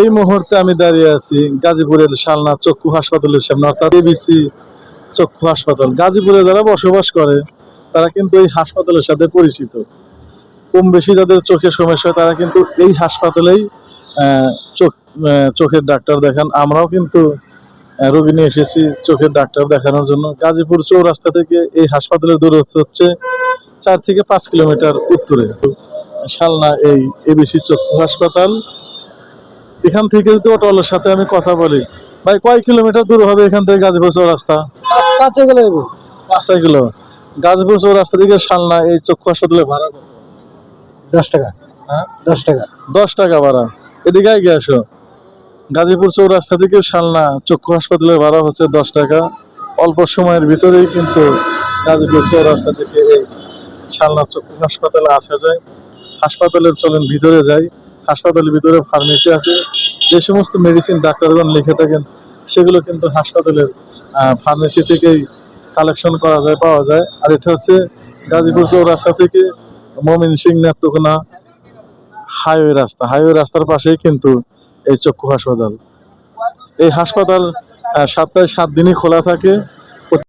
এই মুহূর্তে আমি দাঁড়িয়ে আছি গাজীপুরের শালনা চক্ষু হাসপাতালের সামনে, অর্থাৎ এবিসি চক্ষু হাসপাতাল। গাজীপুরে যারা বসবাস করে, তারা কিন্তু এই হাসপাতালের সাথে পরিচিত। কম বেশি যাদের চোখের সমস্যা তারা কিন্তু এই হাসপাতালেই চোখ চোখের ডাক্তার দেখান। আমরাও কিন্তু রোগী নিয়ে এসেছি চোখের ডাক্তার দেখানোর জন্য। গাজীপুর চৌরাস্তা থেকে এই হাসপাতালের দূরত্ব হচ্ছে চার থেকে পাঁচ কিলোমিটার উত্তরে। শালনা এই এবিসি চক্ষু হাসপাতাল এখান থেকে যদি অটোওয়ালার সাথে আমি কথা বলি। ভাই কয় কিলোমিটার দূর হবে এখান থেকে গাজীপুর চৌরাস্তা পাঁচ হবে। পাঁচ ছয় কিলো। গাজীপুর চৌরাস্তা থেকে শালনা এই চক্ষু হাসপাতালে ভাড়া কত? দশ টাকা। হ্যাঁ? দশ টাকা। দশ টাকা ভাড়া। এদিকে এগিয়ে আসো। গাজীপুর চৌরাস্তা থেকে শালনা চক্ষু হাসপাতালে ভাড়া হচ্ছে দশ টাকা। অল্প সময়ের ভিতরেই কিন্তু গাজীপুর চৌরাস্তা থেকে এই শালনা চক্ষু হাসপাতালে আসা যায়। হাসপাতালের চলেন ভিতরে যাই হাসপাতালের ভিতরে ফার্মেসি আছে। যে সমস্ত মেডিসিন ডাক্তারগণ লিখে থাকেন, সেগুলো কিন্তু হাসপাতালের ফার্মেসি থেকেই কালেকশন করা যায়, পাওয়া যায়। আর এটা হচ্ছে গাজীপুর চৌরাস্তা থেকে মমিন সিং নেত্রকোনা হাইওয়ে রাস্তা। হাইওয়ে রাস্তার পাশেই কিন্তু এই চক্ষু হাসপাতাল। এই হাসপাতাল সপ্তাহে সাত দিনই খোলা থাকে।